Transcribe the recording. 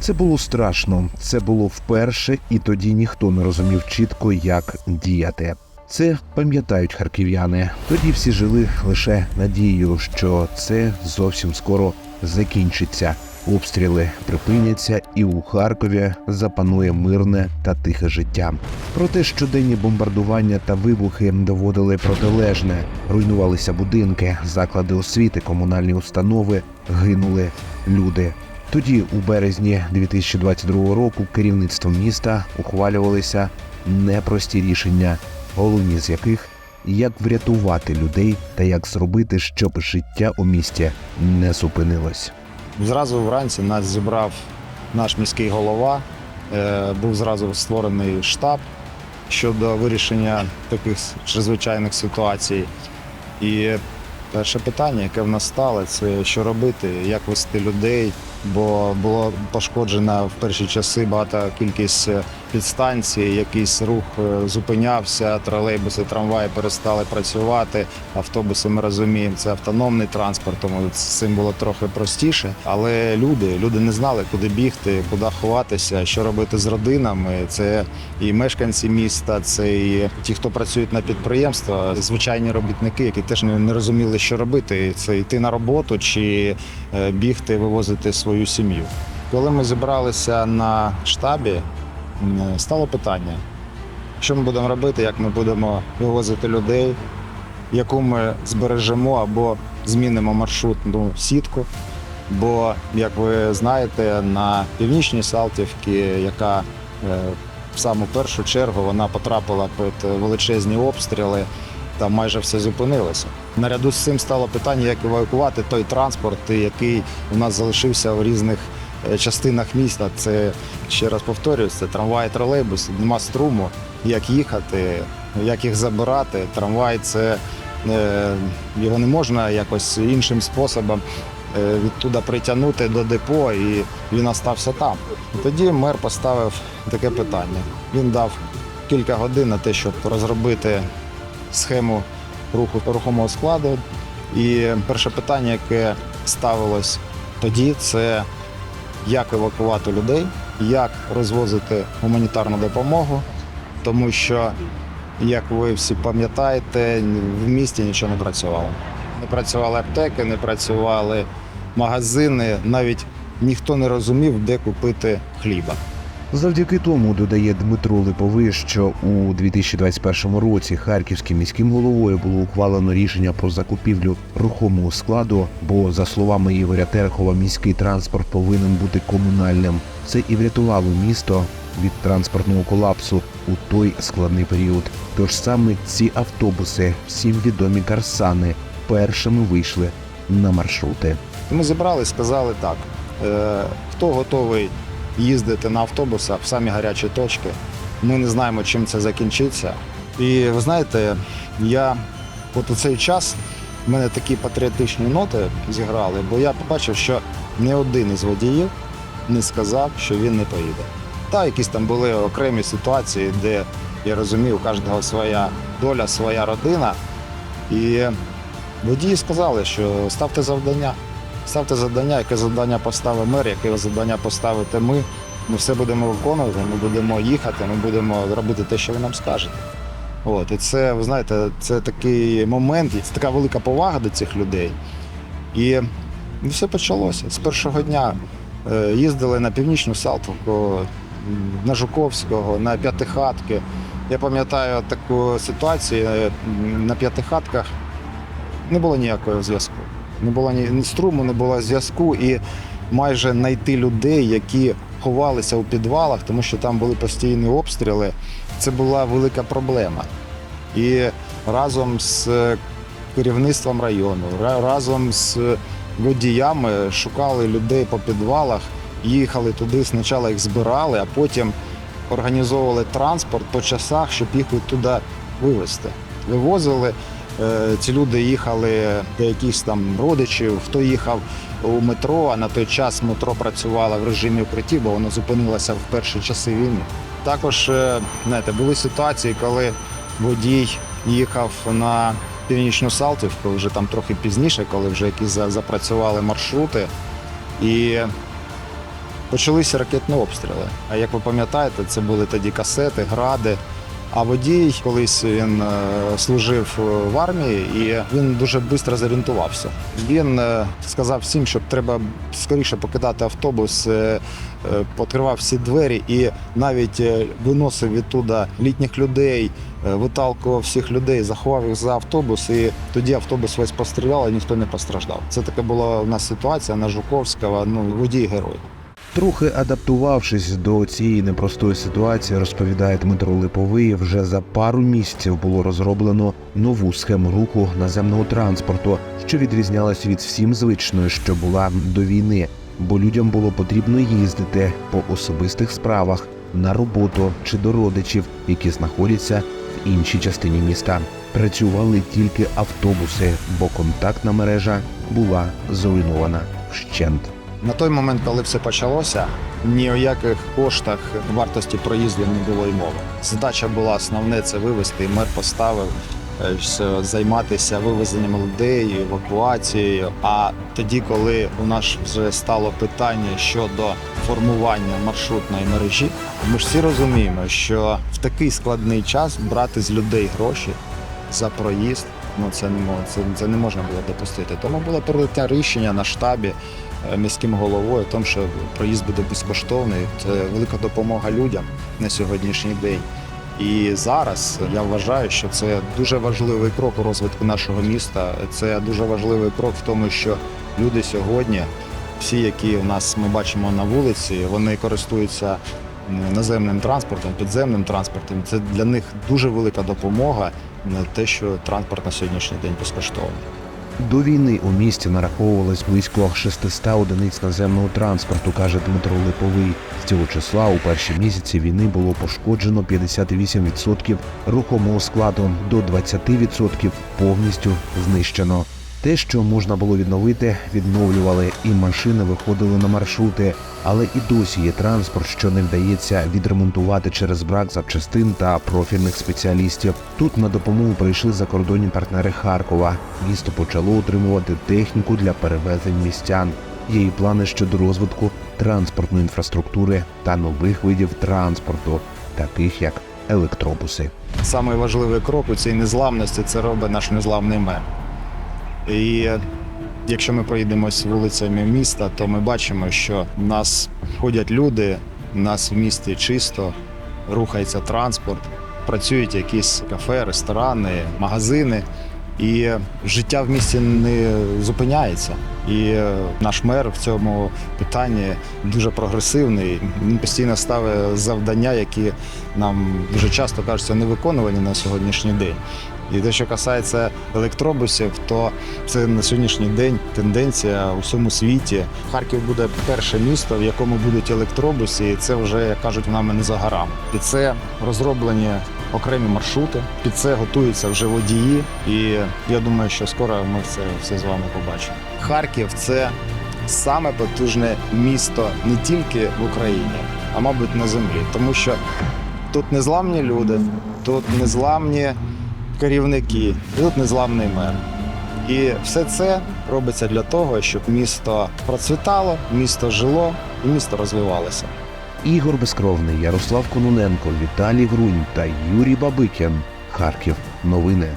Це було страшно. Це було вперше, і тоді ніхто не розумів чітко, як діяти. Це пам'ятають харків'яни. Тоді всі жили лише надією, що це зовсім скоро закінчиться. Обстріли припиняться, і у Харкові запанує мирне та тихе життя. Проте щоденні бомбардування та вибухи доводили протилежне. Руйнувалися будинки, заклади освіти, комунальні установи, гинули люди. Тоді, у березні 2022 року, керівництвом міста ухвалювалися непрості рішення, головні з яких як врятувати людей та як зробити, щоб життя у місті не зупинилось. Зразу вранці нас зібрав наш міський голова. Е, Був зразу створений штаб щодо вирішення таких чрезвичайних ситуацій. І перше питання, яке в нас стало, це що робити, як вести людей, бо було пошкоджено в перші часи багата кількість підстанцій, якийсь рух е, зупинявся, тролейбуси, трамваї перестали працювати. Автобуси ми розуміємо, це автономний транспорт, тому з цим було трохи простіше. Але люди, люди не знали, куди бігти, куди ховатися, що робити з родинами. Це і мешканці міста, це і ті, хто працюють на підприємства, звичайні робітники, які теж не, розуміли, що робити. Це йти на роботу чи е, бігти, вивозити свою сім'ю. Коли ми зібралися на штабі, стало питання, що ми будемо робити, як ми будемо вивозити людей, яку ми збережемо або змінимо маршрутну сітку. Бо, як ви знаєте, на північній Салтівці, яка е, в саму першу чергу вона потрапила під величезні обстріли, там майже все зупинилося. Наряду з цим стало питання, як евакувати той транспорт, який у нас залишився в різних частинах міста. Це ще раз повторюю, це трамвай, тролейбус, нема струму, як їхати, як їх забирати. Трамвай це е, його не можна якось іншим способом е, відтуда притягнути до депо, і він остався там. Тоді мер поставив таке питання. Він дав кілька годин на те, щоб розробити схему руху рухомого складу. І перше питання, яке ставилось тоді, це як евакувати людей, як розвозити гуманітарну допомогу, тому що, як ви всі пам'ятаєте, в місті нічого не працювало. Не працювали аптеки, не працювали магазини, навіть ніхто не розумів, де купити хліба. Завдяки тому додає Дмитро Липовий, що у 2021 році харківським міським головою було ухвалено рішення про закупівлю рухомого складу. Бо, за словами Ігоря Терхова, міський транспорт повинен бути комунальним. Це і врятувало місто від транспортного колапсу у той складний період. Тож саме ці автобуси, всім відомі карсани, першими вийшли на маршрути. Ми зібрали, сказали так: е, хто готовий їздити на автобусах в самі гарячі точки. Ми не знаємо, чим це закінчиться. І ви знаєте, я от у цей час в мене такі патріотичні ноти зіграли, бо я побачив, що ні один із водіїв не сказав, що він не поїде. Та якісь там були окремі ситуації, де я розумію, у кожного своя доля, своя родина. І водії сказали, що ставте завдання. Ставте завдання, яке завдання поставив мер, яке завдання поставите ми. Ми все будемо виконувати, ми будемо їхати, ми будемо робити те, що ви нам скажете. От, і це, ви знаєте, це такий момент, це така велика повага до цих людей. І, і все почалося. З першого дня е, їздили на північну Салтовку, на Жуковського, на П'ятихатки. Я пам'ятаю таку ситуацію е, на П'ятихатках не було ніякого зв'язку. Не було ні, струму, не було зв'язку, і майже знайти людей, які ховалися у підвалах, тому що там були постійні обстріли. Це була велика проблема. І разом з керівництвом району, разом з водіями шукали людей по підвалах, їхали туди, спочатку їх збирали, а потім організовували транспорт по часах, щоб їх туди вивезти. Вивозили. Е, Ці люди їхали до якихось там родичів, хто їхав у метро, а на той час метро працювало в режимі укриттів, бо воно зупинилося в перші часи війни. Також е, знаєте, були ситуації, коли водій їхав на північну Салтівку, вже там трохи пізніше, коли вже якісь запрацювали маршрути. І почалися ракетні обстріли. А як ви пам'ятаєте, це були тоді касети, гради. А водій колись він е, служив е, в армії і він дуже швидко зорієнтувався. Він е, сказав всім, що треба скоріше покидати автобус, відкривав всі двері і навіть виносив відтуда літніх людей, виталкував всіх людей, заховав їх за автобус, і тоді автобус весь постріляв, і ніхто не постраждав. Це така була у нас ситуація на Жуковського, ну водій герой. Трохи адаптувавшись до цієї непростої ситуації, розповідає Дмитро Липовий, вже за пару місяців було розроблено нову схему руху наземного транспорту, що відрізнялась від всім звичної, що була до війни, бо людям було потрібно їздити по особистих справах на роботу чи до родичів, які знаходяться в іншій частині міста. Працювали тільки автобуси, бо контактна мережа була зруйнована вщент. На той момент, коли все почалося, ні о яких коштах вартості проїзду не було й мови. Задача була основне це вивезти, і мер поставив е, займатися вивезенням людей, евакуацією. А тоді, коли у нас вже стало питання щодо формування маршрутної мережі, ми ж всі розуміємо, що в такий складний час брати з людей гроші за проїзд. Ну це не мо- це, це не можна було допустити. Тому було прийняття рішення на штабі е, міським головою, тому що проїзд буде безкоштовний. Це велика допомога людям на сьогоднішній день. І зараз я вважаю, що це дуже важливий крок у розвитку нашого міста. Це дуже важливий крок в тому, що люди сьогодні, всі, які у нас ми бачимо на вулиці, вони користуються наземним транспортом, підземним транспортом. Це для них дуже велика допомога на те, що транспорт на сьогоднішній день безкоштовний. До війни у місті нараховувалось близько 600 одиниць наземного транспорту, каже Дмитро Липовий. З цього числа у перші місяці війни було пошкоджено 58% рухомого складу, до 20% повністю знищено. Те, що можна було відновити, відновлювали, і машини виходили на маршрути. Але і досі є транспорт, що не вдається відремонтувати через брак запчастин та профільних спеціалістів. Тут на допомогу прийшли закордонні партнери Харкова. Місто почало отримувати техніку для перевезень містян. Є і плани щодо розвитку транспортної інфраструктури та нових видів транспорту, таких як електробуси. Самий важливий крок у цій незламності це робить наш незламний мер. І якщо ми проїдемось вулицями міста, то ми бачимо, що в нас ходять люди, в нас в місті чисто, рухається транспорт, працюють якісь кафе, ресторани, магазини. І життя в місті не зупиняється. І е, наш мер в цьому питанні дуже прогресивний. Він постійно ставить завдання, які нам дуже часто кажуться не виконувані на сьогоднішній день. І те, що касається електробусів, то це на сьогоднішній день тенденція у всьому світі. Харків буде перше місто, в якому будуть електробуси, і це вже як кажуть нами не за горами. І це розроблені окремі маршрути. Під це готуються вже водії. І я думаю, що скоро ми це все з вами побачимо. Харків це саме потужне місто не тільки в Україні, а мабуть на землі, тому що тут незламні люди, тут незламні керівники, і тут незламний мер. І все це робиться для того, щоб місто процвітало, місто жило і місто розвивалося. Ігор Безкровний, Ярослав Кононенко, Віталій Грунь та Юрій Бабикін. Харків. Новини.